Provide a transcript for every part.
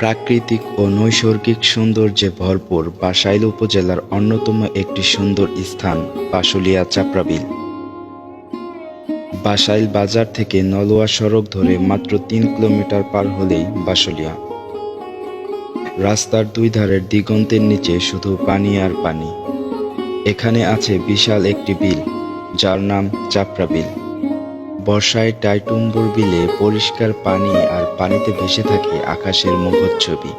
প্রাকৃতিক ও নৈসর্গিক সৌন্দর্যে ভরপুর বাসাইল উপজেলার অন্যতম একটি সুন্দর স্থান পাশুলিয়া চাপড়াবিল। বাসাইল বাজার থেকে নলোয়া সড়ক ধরে মাত্র তিন কিলোমিটার পার হলেই বাসুলিয়া। রাস্তার দুই ধারের দিগন্তের নিচে শুধু পানি আর পানি। এখানে আছে বিশাল একটি বিল, যার নাম চাপড়া বিল বর্ষায় টাইটুম্বুর বিলে পরিষ্কার পানি আর পানিতে ভেসে থাকে আকাশের মুখর ছবি।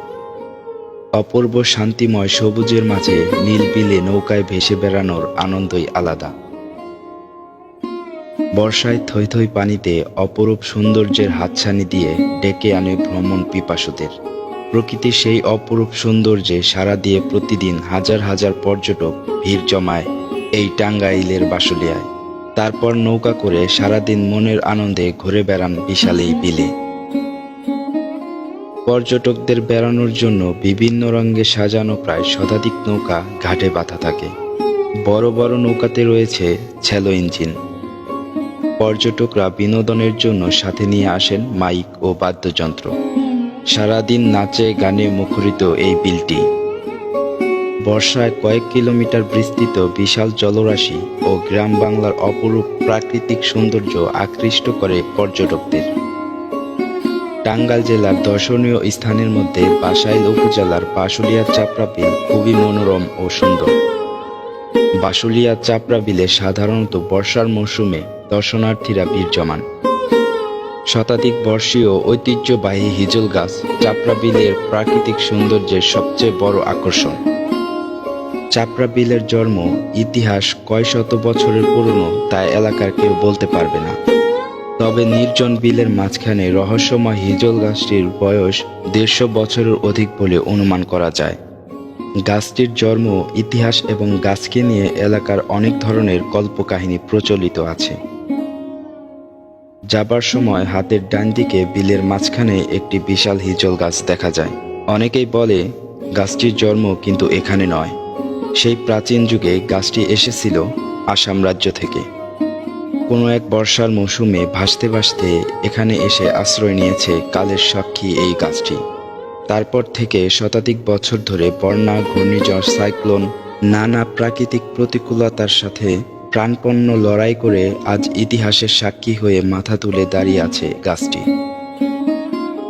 অপূর্ব শান্তিময় সবুজের মাঝে নীল বিলে নৌকায় ভেসে বেড়ানোর আনন্দই আলাদা। বর্ষায় থই থই পানিতে অপরূপ সৌন্দর্যের হাতছানি দিয়ে ডেকে আনে ভ্রমণ পিপাসুদের। প্রকৃতির সেই অপরূপ সৌন্দর্যে সারা দিয়ে প্রতিদিন হাজার হাজার পর্যটক ভিড় জমায় এই টাঙ্গাইলের বাসুলিয়ায়। তারপর নৌকা করে সারাদিন মনের আনন্দে ঘুরে বেড়ান বিশাল এই বিলে। পর্যটকদের বেড়ানোর জন্য বিভিন্ন রঙে সাজানো প্রায় শতাধিক নৌকা ঘাটে বাঁধা থাকে। বড় বড় নৌকাতে রয়েছে ছ্যালো ইঞ্জিন। পর্যটকরা বিনোদনের জন্য সাথে নিয়ে আসেন মাইক ও বাদ্যযন্ত্র। সারাদিন নাচে, গানে মুখরিত এই বিলটি। বর্ষায় কয়েক কিলোমিটার বিস্তৃত বিশাল জলরাশি ও গ্রাম বাংলার অপরূপ প্রাকৃতিক সৌন্দর্য আকৃষ্ট করে পর্যটকদের। টাঙ্গাইল জেলার দর্শনীয় স্থানের মধ্যে বাসাইল উপজেলার বাসুলিয়া চাপড়া বিল খুবই মনোরম ও সুন্দর। বাসুলিয়া চাপড়া বিলে সাধারণত বর্ষার মৌসুমে দর্শনার্থীরা ভিড় জমান। শতাধিক বর্ষীয় ঐতিহ্যবাহী হিজল গাছ চাপড়া বিলের প্রাকৃতিক সৌন্দর্যের সবচেয়ে বড় আকর্ষণ। চাপড়া বিলের জন্ম ইতিহাস কয় শত বছরের পুরনো তা এলাকার কেউ বলতে পারবে না। তবে নির্জন বিলের মাঝখানে রহস্যময় হিজল গাছটির বয়স দেড়শো বছরের অধিক বলে অনুমান করা যায়। গাছটির জন্ম ইতিহাস এবং গাছকে নিয়ে এলাকার অনেক ধরনের কল্পকাহিনী প্রচলিত আছে। যাবার সময় হাতের ডান দিকে বিলের মাঝখানে একটি বিশাল হিজল গাছ দেখা যায়। অনেকেই বলে, গাছটির জন্ম কিন্তু এখানে নয়। সেই প্রাচীন যুগে গাছটি এসেছিল আসাম রাজ্য থেকে। কোনো এক বর্ষার মৌসুমে ভাসতে ভাসতে এখানে এসে আশ্রয় নিয়েছে কালের সাক্ষী এই গাছটি। তারপর থেকে শতাধিক বছর ধরে বন্যা, ঘূর্ণিঝড়, সাইক্লোন, নানা প্রাকৃতিক প্রতিকূলতার সাথে প্রাণপণ্য লড়াই করে আজ ইতিহাসের সাক্ষী হয়ে মাথা তুলে দাঁড়িয়ে আছে গাছটি।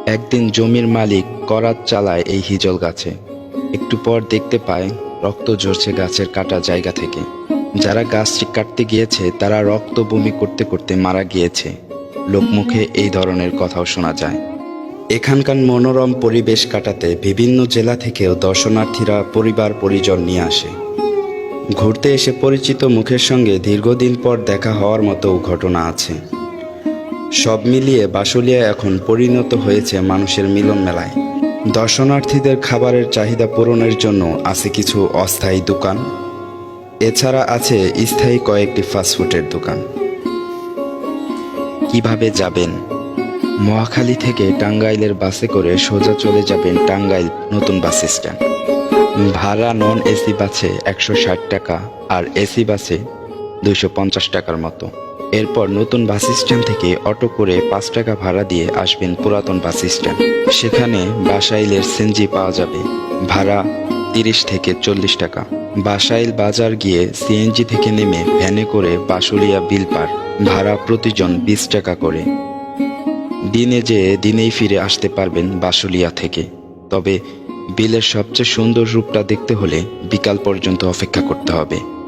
একদিন জমির মালিক করাত চালায় এই হিজল গাছে। একটু পর দেখতে পায় রক্ত ঝরছে গাছের কাটা জায়গা থেকে। যারা গাছটি কাটতে গিয়েছে, তারা রক্ত বমি করতে করতে মারা গিয়েছে। লোকমুখে এই ধরনের কথাও শোনা যায়। এখানকার মনোরম পরিবেশ কাটাতে বিভিন্ন জেলা থেকেও দর্শনার্থীরা পরিবার পরিজন নিয়ে আসে। ঘুরতে এসে পরিচিত মুখের সঙ্গে দীর্ঘদিন পর দেখা হওয়ার মতো ঘটনা আছে। সব মিলিয়ে বাসুলিয়া এখন পরিণত হয়েছে মানুষের মিলন মেলায়। দর্শনার্থীদের খাবারের চাহিদা পূরণের জন্য আছে কিছু অস্থায়ী দোকান। এছাড়া আছে স্থায়ী কয়েকটি ফাস্টফুডের দোকান। কীভাবে যাবেন? মহাখালী থেকে টাঙ্গাইলের বাসে করে সোজা চলে যাবেন টাঙ্গাইল নতুন বাস স্ট্যান্ড। ভাড়া নন এসি বাসে একশো ষাট টাকা আর এসি বাসে দুশো পঞ্চাশ টাকার মতো। এরপর নতুন বাস স্ট্যান্ড থেকে অটো করে পাঁচ টাকা ভাড়া দিয়ে আসবেন পুরাতন বাস স্ট্যান্ড। সেখানে বাসাইলের সেনজি পাওয়া যাবে। ভাড়া তিরিশ থেকে চল্লিশ টাকা। বাসাইল বাজার গিয়ে সিএনজি থেকে নেমে ভ্যানে করে বাসুলিয়া বিল পার। ভাড়া প্রতিজন বিশ টাকা করে। দিনে যেয়ে দিনেই ফিরে আসতে পারবেন বাসুলিয়া থেকে। তবে বিলের সবচেয়ে সুন্দর রূপটা দেখতে হলে বিকাল পর্যন্ত অপেক্ষা করতে হবে।